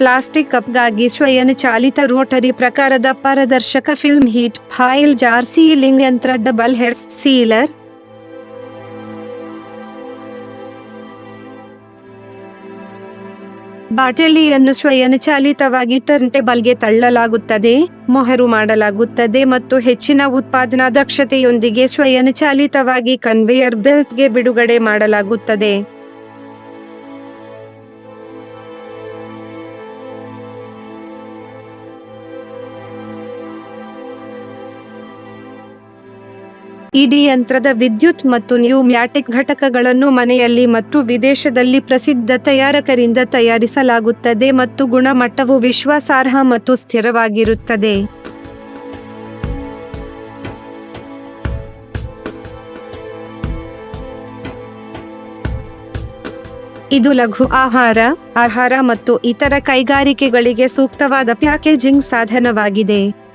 Plastic ಕಪ್ಗಾಗಿ ಸ್ವಯಂಚಾಲಿತ rotary ಪ್ರಕಾರದ ಪಾರದರ್ಶಕ film heat foil jar sealing ಯಂತ್ರ ಡಬಲ್ ಹೆಡ್ಸ್ ಸೀಲರ್. ಬಾಟಲಿಯನ್ನು ಸ್ವಯಂಚಾಲಿತವಾಗಿ ಟರ್ನ್ ಟೇಬಲ್ಗೆ ತಳ್ಳಲಾಗುತ್ತದೆ, ಮೊಹರು ಮಾಡಲಾಗುತ್ತದೆ ಮತ್ತು ಹೆಚ್ಚಿನ ಉತ್ಪಾದನಾ ದಕ್ಷತೆಯೊಂದಿಗೆ ಸ್ವಯಂಚಾಲಿತವಾಗಿ ಕನ್ವೇಯರ್ ಬೆಲ್ಟ್ಗೆ ಬಿಡುಗಡೆ ಮಾಡಲಾಗುತ್ತದೆ. ಇಡೀ ಯಂತ್ರದ ವಿದ್ಯುತ್ ಮತ್ತು ನ್ಯೂಮ್ಯಾಟಿಕ್ ಘಟಕಗಳನ್ನು ಮನೆಯಲ್ಲಿ ಮತ್ತು ವಿದೇಶದಲ್ಲಿ ಪ್ರಸಿದ್ಧ ತಯಾರಕರಿಂದ ತಯಾರಿಸಲಾಗುತ್ತದೆ ಮತ್ತು ಗುಣಮಟ್ಟವು ವಿಶ್ವಾಸಾರ್ಹ ಮತ್ತು ಸ್ಥಿರವಾಗಿರುತ್ತದೆ. ಇದು ಲಘು ಆಹಾರ ಆಹಾರ ಮತ್ತು ಇತರ ಕೈಗಾರಿಕೆಗಳಿಗೆ ಸೂಕ್ತವಾದ ಪ್ಯಾಕೇಜಿಂಗ್ ಸಾಧನವಾಗಿದೆ.